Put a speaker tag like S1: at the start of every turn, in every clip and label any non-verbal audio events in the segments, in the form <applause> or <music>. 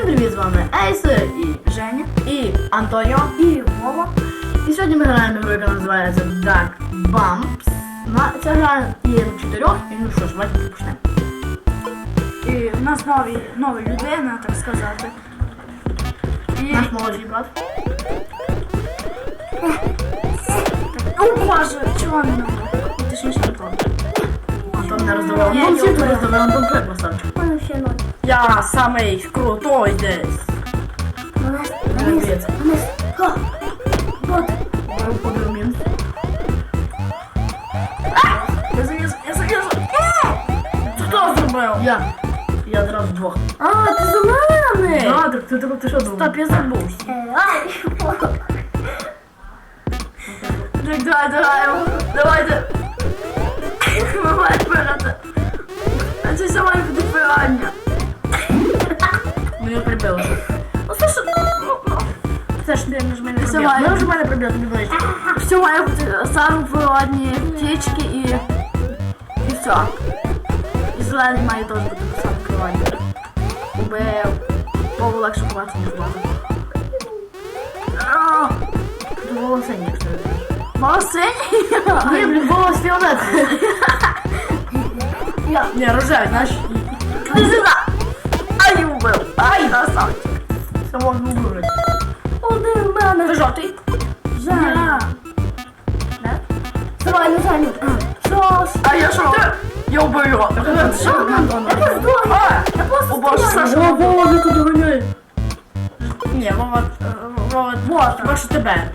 S1: Всім привіт, з вами Ейсер і
S2: Женя
S1: і Антоніо.
S2: і Вова.
S1: І сьогодні ми граємо гру, яка називається Dark Bumps. На ця гра є на чотирьох, і ну що ж, давайте почнемо.
S2: І в нас нові, нові людина, так сказати. І...
S1: Наш молодший брат.
S2: О боже, чого не набрав? Точніше Антон.
S1: Антон не роздавав. Антон
S2: ні,
S1: всім роздавав, Антон прик поставив.
S2: Ще ноль.
S1: Я самий крутой десь.
S2: Вниз,
S1: вниз,
S2: вниз. Ха. Вот.
S1: Ми входимо в.
S2: Я залізу, я залізу.
S1: Це хто зробив? Я. Я одразу двох.
S2: А, ти зелений.
S1: Да, так ти, ти, ти що думав?
S2: Стоп, я. Ай.
S1: Так, давай, давай, давайте.
S2: Давай вперед. А це пирання.
S1: Мене прибило.
S2: Ну, це ж... ну, ну.
S1: Це ж не ж мене
S2: Це
S1: прибило.
S2: має.
S1: Мене вже мене прибило, тобі ближче.
S2: Все має бути саме природні птички і... І все. І зелений має теж бути саме природні. Убив. Бо легше ховати, ніж мати.
S1: Було синє, якщо не знаєш.
S2: Молодці!
S1: Ні, блін, волос фіолетовий.
S2: Я.
S1: Ні, рожевий, знаєш.
S2: Ти сюди! Убив! Ай, красавчик!
S1: Само не вибрати.
S2: Один мене!
S1: Ти жовтий?
S2: Женя! Давай, не Женю! Що ж?
S1: А я що? Я убив його.
S2: Що? Я здох! Я просто
S1: О боже. Саша, Вова, Вова, не туди ганяй. Ні, Вова, е, Вова, хіба що тебе.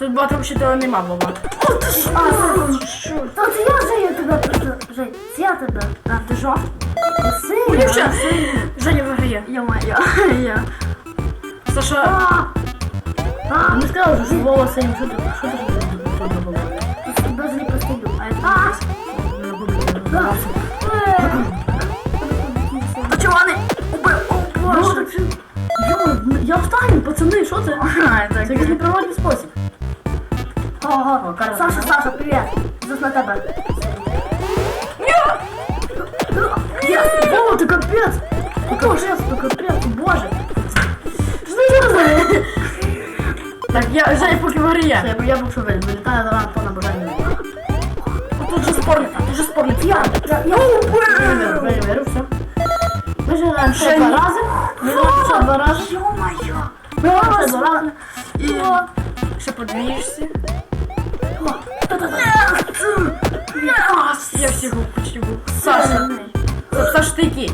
S1: Тут багато взагалі нема, Вова.
S2: О, А,
S1: Що?
S2: Та це я Женя тебе просто. Жень, це я тебе.
S1: Ні,
S2: сильна.
S1: все. Женя виграє.
S2: Моя. <laughs> Я.
S1: Саша,
S2: А, а,
S1: не сказав, що Вова синій, що ти, що ти не
S2: ти себе злі постійно. А, я
S1: Да.
S2: Та чого вони? Убив, о
S1: Ну,
S2: боже.
S1: так я встану, пацани, що це? Це якийсь неприродний спосіб.
S2: Ого,
S1: Карл.
S2: Саша, Саша, привіт. Тут на тебе. Ні!
S1: Вова, ти капець! Ти капець, ти капець, боже! Що ти робиш? Так, я Женя поки виграє. Я, я був що виліз, вилітає на Антона Бажання. Тут же спорний, тут же спорний. Я,
S2: Я, я
S1: Виграв, виграв, все. Ми ж граємо ще два рази. Ми граємо ще два рази.
S2: Ё-моё!
S1: Ми граємо ще два рази. І ще подвіжся. Я був, почти. Саша. Стоп, Саша, ти який?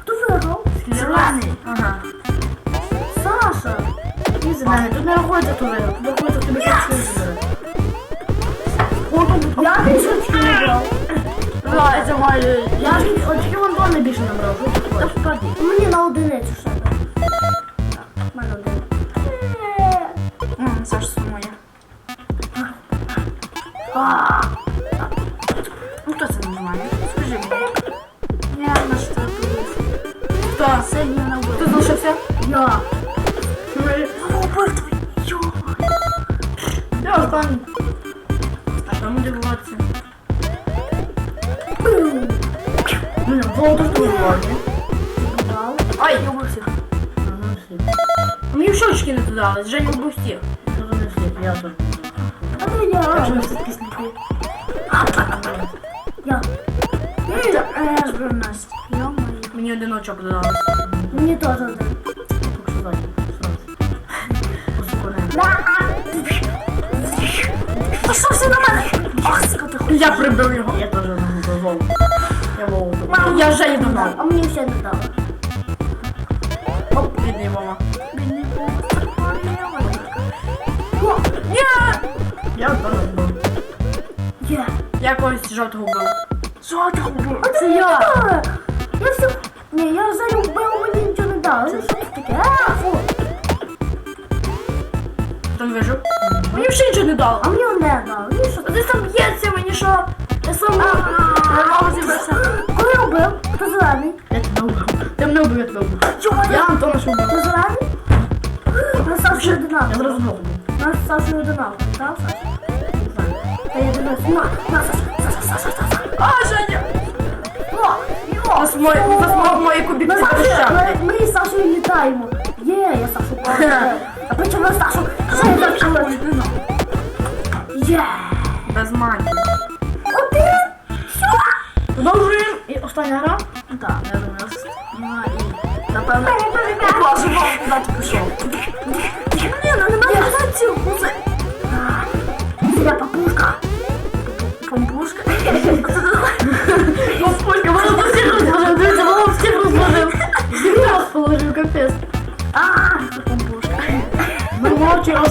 S2: Хто виграв?
S1: Зелений. Ага.
S2: Саша!
S1: Ти зелений. Тут не то виграв. Тут виграв. О, тут
S2: Я більше очки виграв.
S1: Да, це має. Я ж очки вон найбільше набрав. Що ти хочеш?
S2: Мені на одиницю ще. У мене один. Саша сумує. Ну хто це нажимає? Скажи мені. Я на що подивився.
S1: Хто?
S2: Сильно не
S1: Хто
S2: вбив.
S1: залишився?
S2: Я.
S1: Ми.
S2: Убив твій. Йо.
S1: Я останній. А що ми дивуватися? Ну, золото ж твоє ні? Ай!
S2: Я убив всіх.
S1: Мені в щочки не туди дали, Женя вбив всіх. Хто то не слід, я тут.
S2: А то я.
S1: Я вже.
S2: Я. Йо-моє.
S1: Мені один очок додали.
S2: Мені теж один. Та що все на мене? Ах, скоти хуй.
S1: Я прибив його. Я теж Вову. Я.
S2: Мама,
S1: Я Женю догнав.
S2: А мені все не дали.
S1: Оп, бідний Вова. Я вбив.
S2: Є.
S1: Я когось жовтого вбив.
S2: Було.
S1: А це я.
S2: Я все... Ні, я за вбив, мені нічого не дали. Це що таке? А, фу.
S1: Там вижив. Мені взагалі нічого не дало.
S2: А мені не дали. Ну що?
S1: А ти сам б'ється мені що? Я сам
S2: зібрався. Коли я вбив? Хто зелений?
S1: Я тебе вбив. Ти мене вбив, я тебе вбив.
S2: Чого?
S1: Я Антона що
S2: Ти
S1: вбив.
S2: зелений? Нас Саша
S1: Я зразу двох вбив.
S2: Нас Саша одинаково. Так, Саша? Та я дивлюсь. На, на, Саша, Саша, Саша, Саша.
S1: А, Женя!
S2: О, йо.
S1: Вас мої, вас мої кубики
S2: Ми,
S1: захищати.
S2: ми, ми з Сашою
S3: граємо. Є, я Сашу пам'ятаю. А потім на Сашу. Ще я закрила. Є.
S1: Без магії.
S3: Один. Все.
S1: Продовжуємо. І остання гра.
S3: Так, я думаю, ну і напевно. Я боже, мам, куди ти пішов?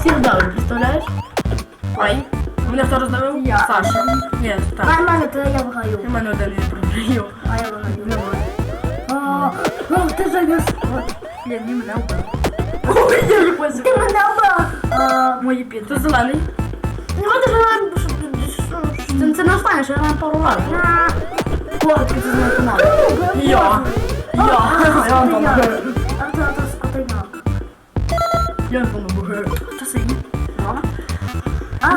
S1: Мовчи всіх дали, представляєш? Ой. Мене хто роздавив?
S3: Я.
S1: Саша. Ні, так.
S3: А, мене, то я виграю.
S1: У мене один не програю.
S3: А я виграю. А, а, ти загас.
S1: Ні, ні, мене вбив. Ой, я не позив.
S3: Ти мене обрав. А,
S1: Мої під. Це зелений. Ну, що- що- це- Це не останнє, що я граємо пару разів.
S3: а.
S1: Хлопці, це не. Я. Я. Я вам
S3: скотиняк.
S1: Я вам допомагаю.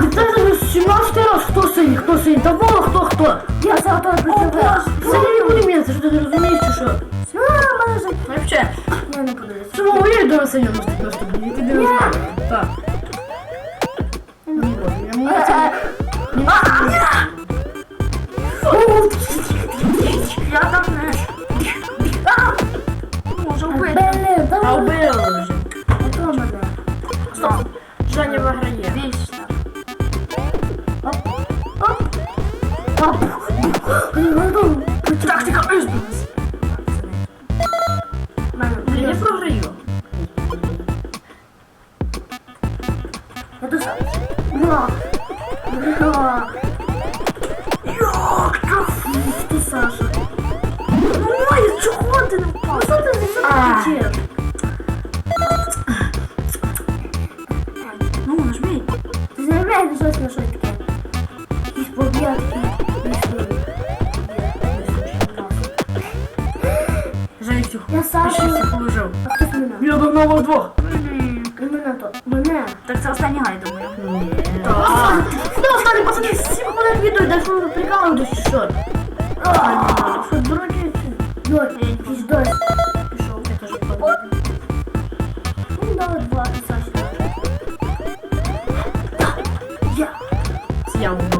S3: Це синій.
S1: А це 17 раз, хто синій, хто синій, та було хто хто.
S3: Я
S1: завтра
S3: працював.
S1: Це не буде мені, що ти не розумієш, чи що?
S3: А, мене вже...
S1: Вообще,
S3: Я не подивися.
S1: це мого є до синього наступного Я Пиши
S3: Саша.
S1: всіх положив.
S3: А хтось мене?
S1: Я вас двох.
S3: Мене то. Мене. Так це останній гай, думаю.
S1: Так. Хто останні пацани? Всі хвилин відео, де що ви прикалуєтесь, чи що? Що, дураки?
S3: Дось, якийсь.
S1: Пішов, я теж впаду.
S3: Ну, давай два, Саша. Я.
S1: Я вбив.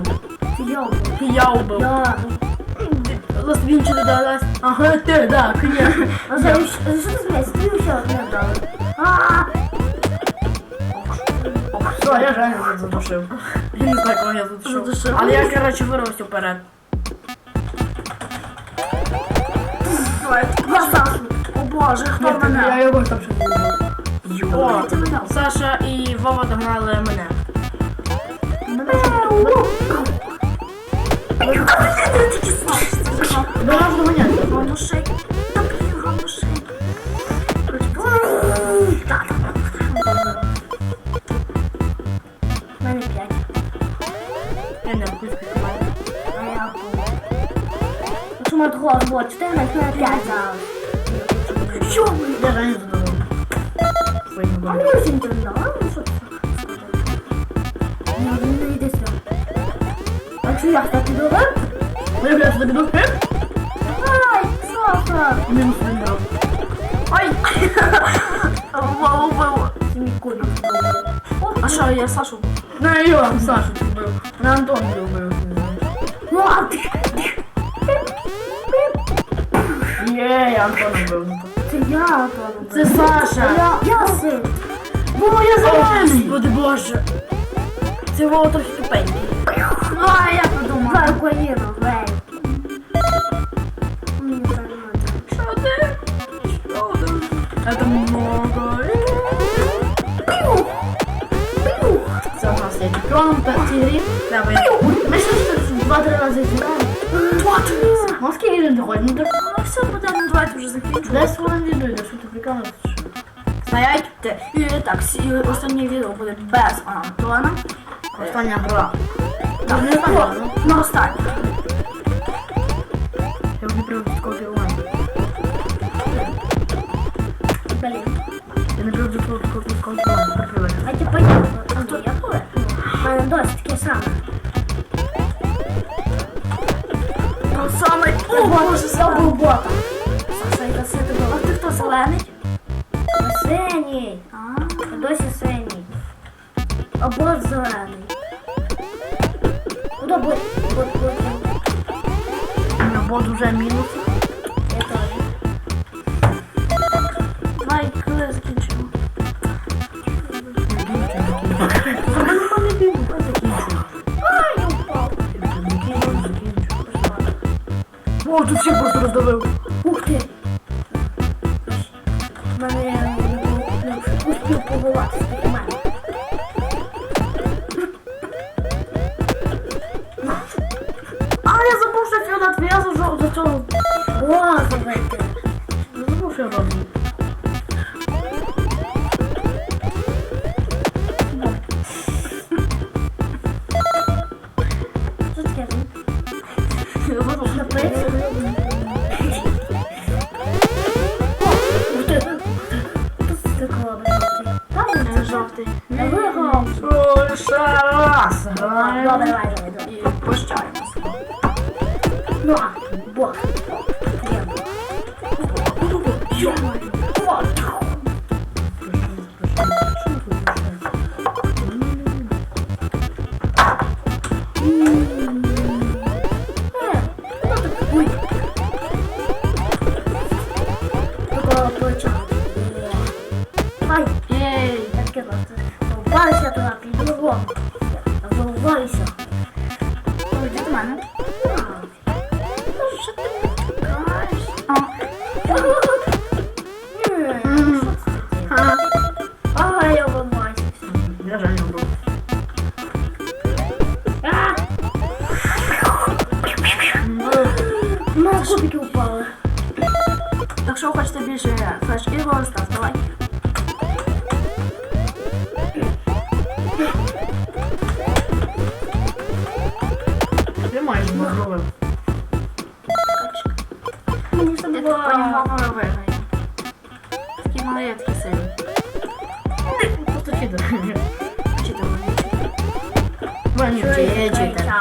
S3: Я
S1: я він чи не дасть? Ага, ти, да, конечно. <laughs>
S3: А за що ти смієшся? Ти ще одне дали. А!
S1: Все, я реально тут задушив. Я не знаю, кого я задушив.
S3: Задушив?
S1: Але я, коротше, вирвався вперед.
S3: Я О боже, хто
S1: Я
S3: мене?
S1: його там ще вбив. О, Саша і Вова догнали мене.
S3: Мене.
S1: Не.
S3: А було 14, мене 5 зараз. Що ви?
S1: Я Женю задавав. Своїм
S3: А
S1: вибором.
S3: мені всім не дала, ну? Ні, він не. А
S1: Ну, блядь, сюди піду. Е?
S3: Ай, Саша!
S1: Мінус один.
S3: Ай! Вау, вау. Мій. А що, я Сашу?
S1: Не, я Сашу. На Антон не вбив.
S3: Ну, а ти?
S1: Є, я Антона вбив.
S3: Це я, Антон.
S1: Це Саша.
S3: Я, я син.
S1: Бо я зелений. Господи боже. Це Вова трохи тупенький.
S3: А, я подумала. Давай Україну,
S1: Давай. Ми ще тут два-три рази зіграємо.
S3: Два-три рази.
S1: Ну скільки не доходить? Ну так
S3: Ну все, буде, ну давайте вже закінчимо.
S1: 10 хвилин відео йде, що ти прикалуєшся?
S3: Стоять. І так, всі останнє відео буде без Антона.
S1: Остання гра.
S3: Так,
S1: не знаю, ну.
S3: на останнє.
S2: Або зелений.
S3: Куди буде? Буде, буде.
S1: Бо вже мінус.
S3: Я теж.
S2: давай коли закінчимо.
S1: О, тут всіх просто роздавив.
S3: Ух ти. Мене не успів побувати
S1: я за, жо- за цього.
S3: О, забити.
S1: Я забув, що я роблю.
S3: Що таке?
S1: Я забув.
S3: Написано. Ух ти. Тут стекло, блядь. Там
S2: Е, Жовтий.
S3: Я виграв.
S1: Ще раз.
S3: Добре, давай, давай, давай.
S2: І прощаємося.
S3: Ну, а, бог. Є. О, Мені
S2: Я
S3: все
S2: так
S3: було.
S2: по-ньому виграю. Такі малий, такі сильні.
S1: Просто читер.
S2: Читали.
S1: Мені
S3: Що є
S1: читер.